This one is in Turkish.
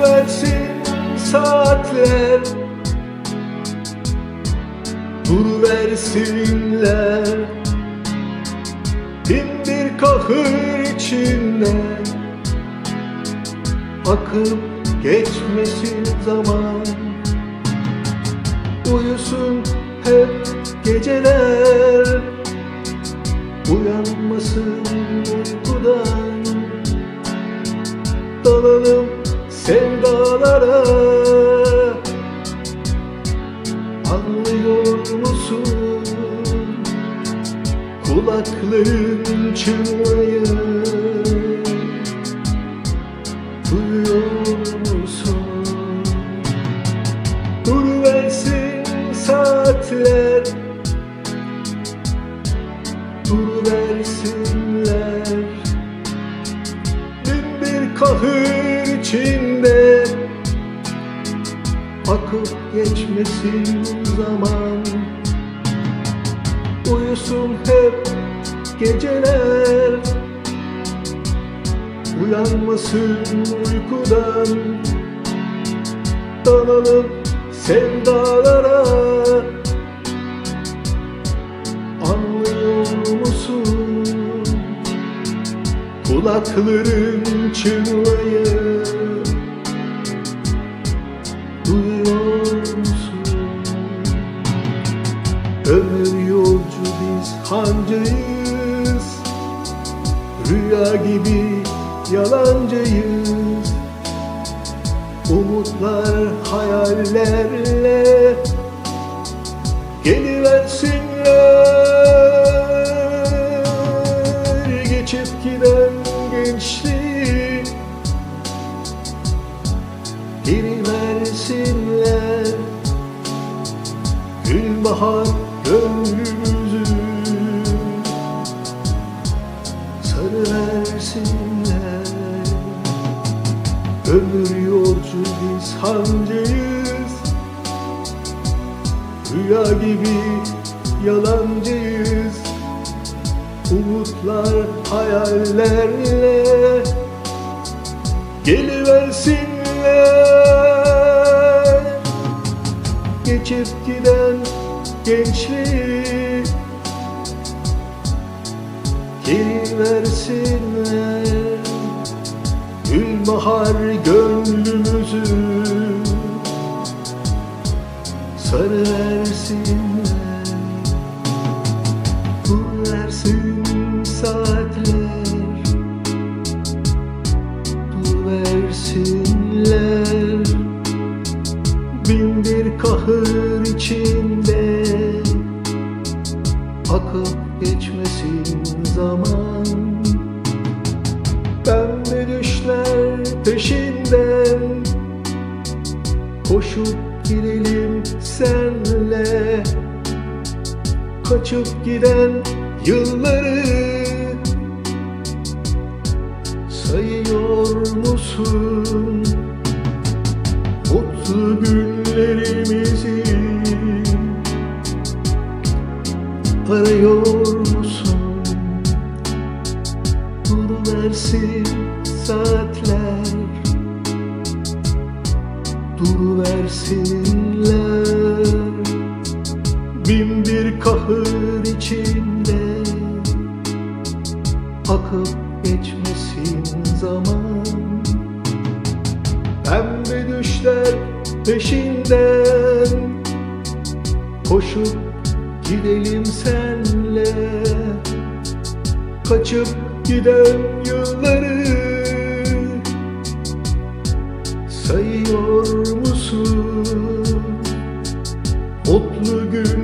versin saatler. Dur versinler. Bin bir kahır içinde Akıp geçmesin zaman. Uyusun hep geceler. Uyanmasın uykudan. Dalalım sevdalara Anlıyor musun? Kulakların çınlayı Duyuyor musun? Dur versin saatler Dur versinler Bin bir kahır içinde Akıp geçmesin zaman. Uyusun hep geceler. Uyanmasın uykudan. Dalalım sevdalara. Anlıyor musun? Kulakların çınlayı Ömür yolcu biz hancıyız Rüya gibi yalancıyız Umutlar hayallerle Geliversinler Geçip giden gençliği Geri versinler Gül bahar gönlümüzü Sarı versinler Ömür yolcu biz hancıyız Rüya gibi yalancıyız. Umutlar hayallerle Geliversinler. Geçip giden gençliği. Geri versinler Gül bahar gönlümüzü Sarı versinler Dur versin saatler. Dur versinler. Bin bir kahır Koşup gidelim senle Kaçıp giden yılları Sayıyor musun? Mutlu günlerimizi Arıyor musun? Dur versin saatler Dur versinler Bin bir kahır içinde Akıp geçmesin zaman. Pembe düşler peşinden Koşup gidelim senle. Kaçıp giden yılları Sayıyor musun? Mutlu günlerimizi